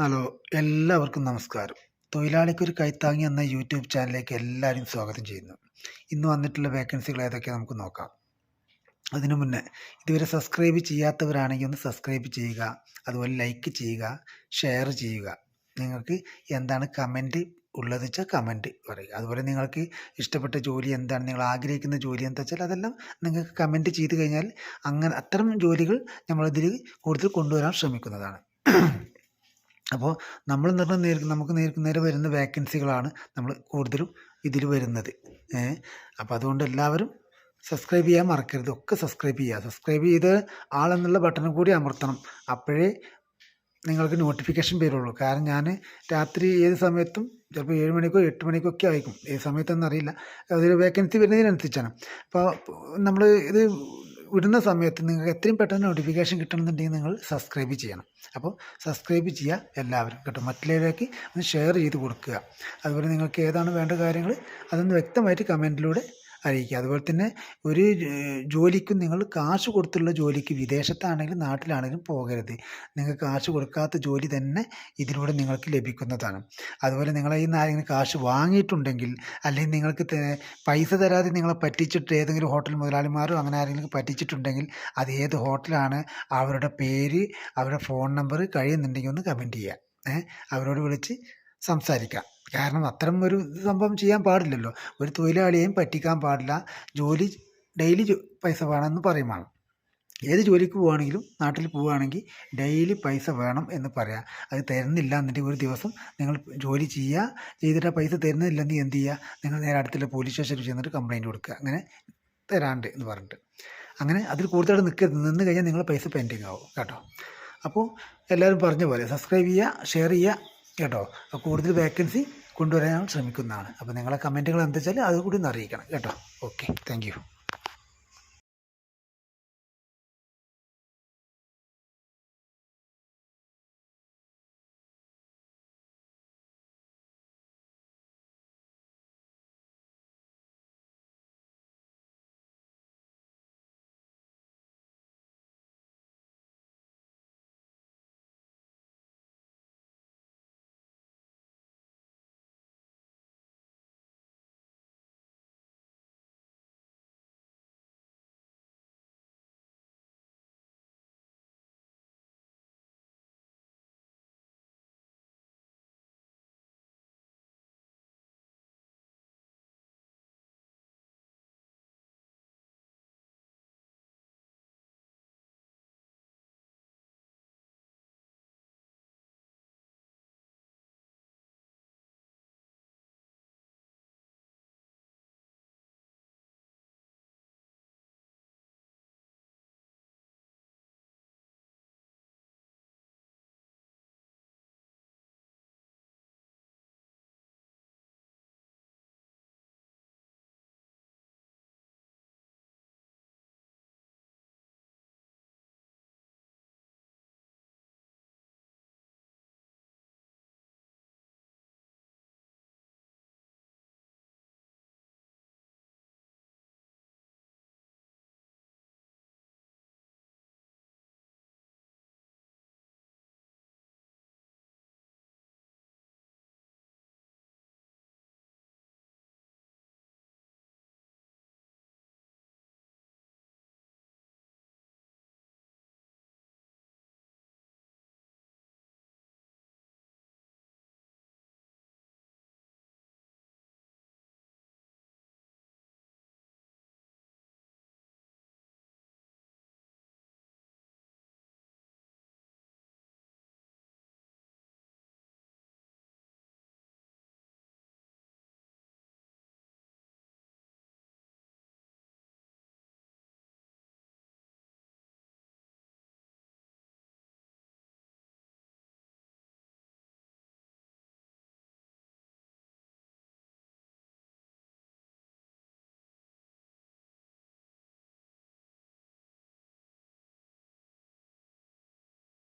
Hello എല്ലാവർക്കും നമസ്കാരം. തൊഴിലാളിക്കൊരു കൈത്താങ്ങി എന്ന യൂട്യൂബ് ചാനലിലേക്ക് എല്ലാവരും സ്വാഗതം ചെയ്യുന്നു. ഇന്ന് വന്നിട്ടുള്ള വേക്കൻസികൾ ഏതൊക്കെ നമുക്ക് നോക്കാം. അതിനു മുന്നേ ഇതുവരെ സബ്സ്ക്രൈബ് ചെയ്യാത്തവരാണെങ്കിൽ ഒന്ന് സബ്സ്ക്രൈബ് ചെയ്യുക അതുപോലെ ലൈക്ക് ചെയ്യുക ഷെയർ ചെയ്യുക. നിങ്ങൾക്ക് എന്താണ് കമന്റ് ഉള്ളത് വെച്ചാൽ കമന്റ് പറയുക. അതുപോലെ നിങ്ങൾക്ക് ഇഷ്ടപ്പെട്ട ജോലി എന്താണ് നിങ്ങൾ ആഗ്രഹിക്കുന്ന ജോലി എന്താ വെച്ചാൽ അതെല്ലാം നിങ്ങൾക്ക് കമന്റ് ചെയ്ത് കഴിഞ്ഞാൽ അങ്ങനെ അത്തരം ജോലികൾ നമ്മളിതിൽ കൂടുതൽ കൊണ്ടുവരാൻ ശ്രമിക്കുന്നതാണ്. അപ്പോൾ നമ്മൾ എന്ന് പറഞ്ഞാൽ നമുക്ക് നേർക്ക് നേരെ വരുന്ന വേക്കൻസികളാണ് നമ്മൾ കൂടുതലും ഇതിൽ വരുന്നത്. അപ്പോൾ അതുകൊണ്ട് എല്ലാവരും സബ്സ്ക്രൈബ് ചെയ്യാൻ മറക്കരുത്. ഒക്കെ സബ്സ്ക്രൈബ് ചെയ്യുക. സബ്സ്ക്രൈബ് ചെയ്ത് ആളെന്നുള്ള ബട്ടണും കൂടി അമർത്തണം. അപ്പോഴേ നിങ്ങൾക്ക് നോട്ടിഫിക്കേഷൻ വരുള്ളൂ. കാരണം ഞാൻ രാത്രി ഏത് സമയത്തും ചിലപ്പോൾ ഏഴ് മണിക്കോ എട്ട് മണിക്കോ ഒക്കെ ആയിരിക്കും. ഏത് സമയത്തൊന്നും അറിയില്ല. അതൊരു വേക്കൻസി വരുന്നതിനനുസരിച്ചാണ്. അപ്പോൾ നമ്മൾ ഇത് വിടുന്ന സമയത്ത് നിങ്ങൾക്ക് എത്രയും പെട്ടെന്ന് നോട്ടിഫിക്കേഷൻ കിട്ടണമെന്നുണ്ടെങ്കിൽ നിങ്ങൾ സബ്സ്ക്രൈബ് ചെയ്യണം. അപ്പോൾ സബ്സ്ക്രൈബ് ചെയ്യുക എല്ലാവരും കേട്ടോ മറ്റുള്ളവരിലേക്ക് ഒന്ന് ഷെയർ ചെയ്ത് കൊടുക്കുക. അതുപോലെ നിങ്ങൾക്ക് ഏതാണ് വേണ്ട കാര്യങ്ങൾ അതൊന്ന് വ്യക്തമായിട്ട് കമന്റിലൂടെ അറിയിക്കുക. അതുപോലെ തന്നെ ഒരു ജോലിക്കും നിങ്ങൾ കാശ് കൊടുത്തുള്ള ജോലിക്ക് വിദേശത്താണെങ്കിലും നാട്ടിലാണെങ്കിലും പോകരുത്. നിങ്ങൾ കാശ് കൊടുക്കാത്ത ജോലി തന്നെ ഇതിലൂടെ നിങ്ങൾക്ക് ലഭിക്കുന്നതാണ്. അതുപോലെ നിങ്ങൾ ഈ ആരെങ്കിലും കാശ് വാങ്ങിയിട്ടുണ്ടെങ്കിൽ അല്ലെങ്കിൽ നിങ്ങൾക്ക് പൈസ തരാതെ നിങ്ങളെ പറ്റിച്ചിട്ട് ഏതെങ്കിലും ഹോട്ടൽ മുതലാളിമാരോ അങ്ങനെ ആരെങ്കിലും പറ്റിച്ചിട്ടുണ്ടെങ്കിൽ അത് ഏത് ഹോട്ടലാണ് അവരുടെ പേര് അവരുടെ ഫോൺ നമ്പർ കഴിയുന്നുണ്ടെങ്കിൽ ഒന്ന് കമന്റ് ചെയ്യുക. അവരോട് വിളിച്ച് സംസാരിക്കാം. കാരണം അത്തരം ഒരു സംഭവം ചെയ്യാൻ പാടില്ലല്ലോ. ഒരു തൊഴിലാളിയെയും പറ്റിക്കാൻ പാടില്ല. ജോലി ഡെയിലി പൈസ വേണമെന്ന് പറയുമാണ് ഏത് ജോലിക്ക് പോവുകയാണെങ്കിലും നാട്ടിൽ പോവുകയാണെങ്കിൽ ഡെയിലി പൈസ വേണം എന്ന് പറയാം. അത് തരുന്നില്ല എന്നിട്ട് ഒരു ദിവസം നിങ്ങൾ ജോലി ചെയ്യുക. ചെയ്തിട്ട് പൈസ തരുന്നില്ലെങ്കിൽ എന്ത് ചെയ്യുക? നിങ്ങൾ നേരെ അടുത്തുള്ള പോലീസ് സ്റ്റേഷനിൽ ചെന്നിട്ട് കംപ്ലയിന്റ് കൊടുക്കുക. അങ്ങനെ തരാണ്ട് എന്ന് പറഞ്ഞിട്ട്. അങ്ങനെ അതിൽ കൂടുതലായിട്ട് നിൽക്കരുത് നിന്ന് കഴിഞ്ഞാൽ നിങ്ങൾ പൈസ പെൻഡിങ് ആവും. കേട്ടോ. അപ്പോൾ എല്ലാവരും പറഞ്ഞ പോലെ സബ്സ്ക്രൈബ് ചെയ്യുക ഷെയർ ചെയ്യുക. കേട്ടോ? കൂടുതൽ വേക്കൻസി കൊണ്ടുവരാൻ ശ്രമിക്കുന്നതാണ്. അപ്പോൾ നിങ്ങളെ കമന്റുകൾ എന്താ വെച്ചാൽ അതുകൂടി ഒന്ന് അറിയിക്കണം. കേട്ടോ? Okay thank